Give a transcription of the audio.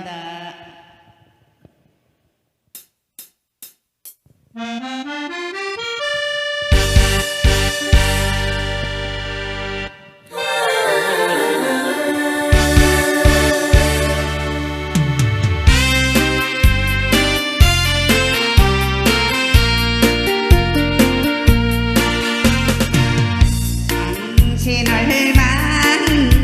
감사합니다. 당신을 만